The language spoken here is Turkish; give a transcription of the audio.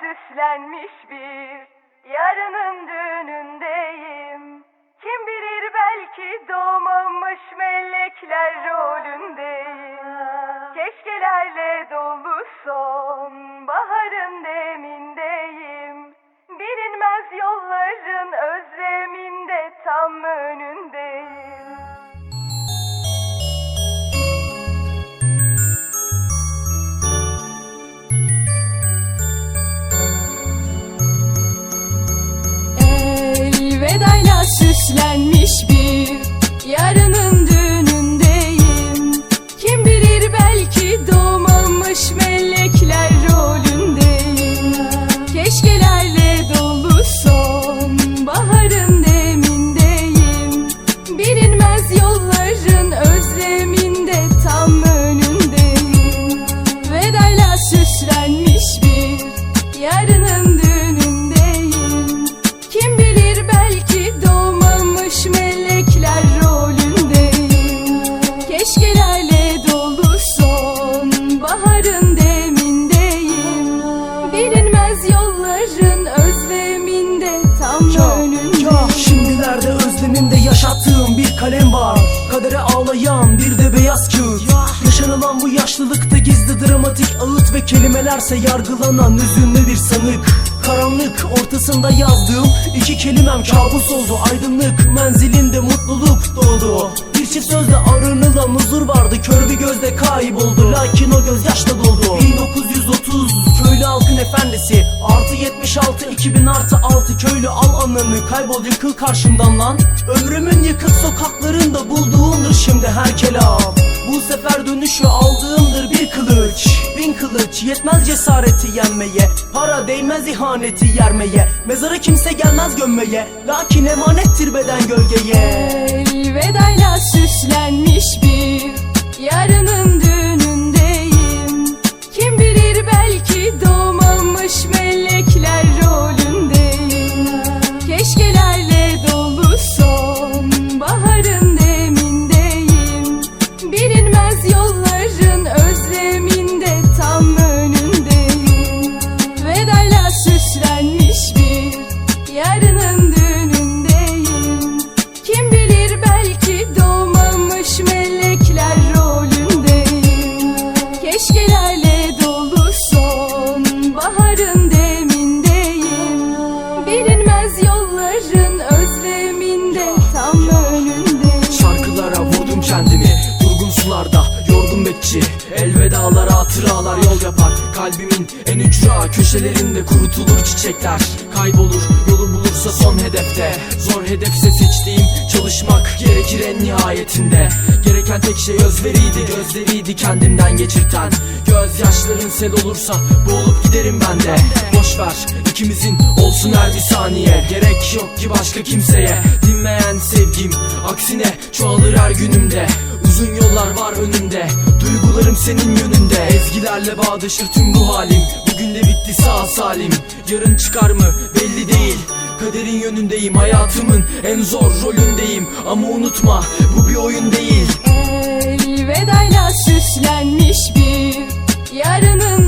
süslenmiş bir yarının düğünündeyim. Kim bilir belki doğmamış melekler rolündeyim. Keşkelerle dolu son baharın demindeyim. Bilinmez yolların özleminde tam önündeyim. Süslenmiş kalem var. Kadere ağlayan bir de beyaz kağıt. Yaşanılan bu yaşlılıkta gizli dramatik ağıt Ve kelimelerse yargılanan üzünlü bir sanık. Karanlık ortasında yazdığım iki kelimem kabus oldu. Aydınlık menzilinde mutluluk doğdu çift sözle aranılan huzur vardı. Kör bir gözle kayboldu. Lakin o göz yaşla doldu. 1930 köylü halkın efendisi. Artı 76 2000 artı 6 köylü al ananı. Kaybol yıkıl karşımdan lan. Ömrümün yıkık sokaklarında bulduğumdur şimdi her kelam. Bu sefer dönüşü aldığımdır bir kılıç. Bin kılıç yetmez cesareti yenmeye. Para değmez ihaneti yermeye. Mezara kimse gelmez gömmeye. Lakin emanettir beden gölgeye Elvedayla hatıralar yol yapar. Kalbimin en ücra köşelerinde kurutulur çiçekler. Kaybolur yolu bulursa son hedefte. Zor hedefse seçtiğim çalışmak gerekir en nihayetinde. Gereken tek şey özveriydi gözleriydi kendimden geçirten. Gözyaşların sel olursa boğulup giderim ben de. Boş ikimizin olsun her bir saniye. Gerek yok ki başka kimseye. Dinmeyen sevgim aksine çoğalır her günümde Uzun yollar var önümde. Duygularım senin yönünde. Ezgilerle bağdaşır tüm bu halim. Bugün de bitti sağ salim. Yarın çıkar mı? Belli değil. Kaderin yönündeyim hayatımın en zor rolündeyim. Ama unutma bu bir oyun değil. Elvedayla süslenmiş bir yarının